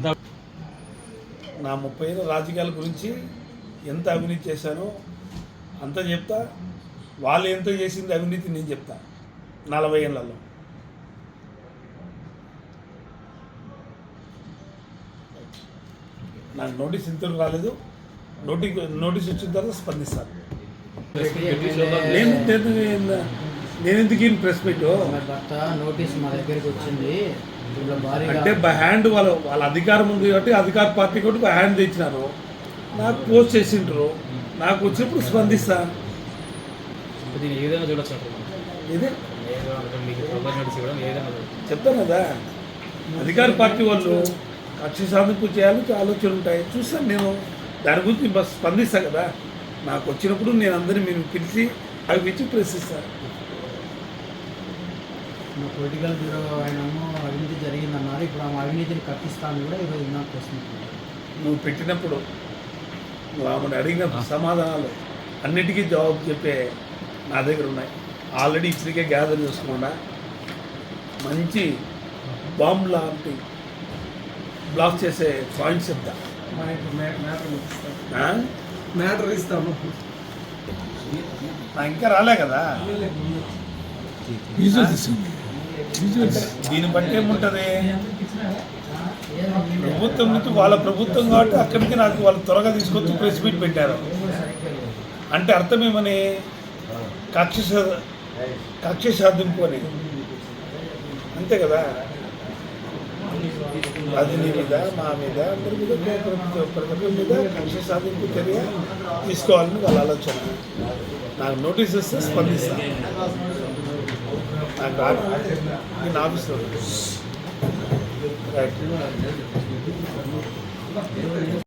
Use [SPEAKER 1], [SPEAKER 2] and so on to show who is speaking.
[SPEAKER 1] అంతా
[SPEAKER 2] నా ముప్పై ఏళ్ళ రాజకీయాల గురించి ఎంత అవినీతి చేశానో అంత చెప్తా. వాళ్ళు ఎంత చేసింది అవినీతి నేను చెప్తా. నలభై ఏళ్ళలో. నాకు నోటీస్ ఇంతవరకు రాలేదు. నోటీస్ నోటీస్ వచ్చిన తర్వాత స్పందిస్తాను. నేను నేను ఎందుకు ఈయన ప్రెస్
[SPEAKER 3] భర్త నోటీస్ మా దగ్గరికి వచ్చింది.
[SPEAKER 2] అంటే బై హ్యాండ్ వాళ్ళ వాళ్ళ అధికారం ఉంది కాబట్టి అధికార పార్టీ కాబట్టి బై హ్యాండ్ తెచ్చినారు. నాకు పోస్ట్ చేసిండ్రు. నాకు వచ్చినప్పుడు స్పందిస్తా.
[SPEAKER 1] చూడొచ్చు
[SPEAKER 2] ఇది? చెప్తాను కదా. అధికార పార్టీ వాళ్ళు కక్ష సాధింపు చేయాలని ఆలోచనలు ఉంటాయి. చూస్తాను నేను. దాని గురించి బస్ స్పందిస్తా కదా. నాకు వచ్చినప్పుడు నేను అందరినీ మీరు పిలిచి అవి ఇచ్చి ప్రశ్నిస్తాను
[SPEAKER 3] పొలిటికల్ బ్యూరో ఆయనేమో అవినీతి జరిగిందన్నారు. ఇప్పుడు ఆమె అవినీతిని కప్పిస్తాను కూడా ఈరోజు నాకు వస్తుంది
[SPEAKER 2] నువ్వు పెట్టినప్పుడు నువ్వు ఆమెను అడిగిన సమాధానాలు అన్నిటికీ జవాబు చెప్పే నా దగ్గర ఉన్నాయి. ఆల్రెడీ ఇచ్చరికే గ్యాదర్ చేసుకోకుండా మంచి బాంబ్ లాంటి బ్లాక్ చేసే పాయింట్స్ చెప్తా?
[SPEAKER 4] మ్యాటర్ ఇస్తాము
[SPEAKER 2] నా ఇంకా రాలే కదా? దీన్ని బట్టి ఏముంటుంది? ప్రభుత్వం నుంచి వాళ్ళ ప్రభుత్వం కాబట్టి అక్కడికి నాకు వాళ్ళు త్వరగా తీసుకొచ్చి ప్రెస్ మీట్ పెట్టారు. అంటే అర్థం ఏమని? కక్ష కక్ష సాధింపు అని. అంతే కదా? అది నీ మీద మా మీద అందరి మీద ప్రతి మీద కక్ష సాధింపు చర్య తీసుకోవాలని వాళ్ళ ఆలోచన. నాకు నోటీస్ వస్తే స్పందిస్తాను నేను ఆఫీస్లో రైట్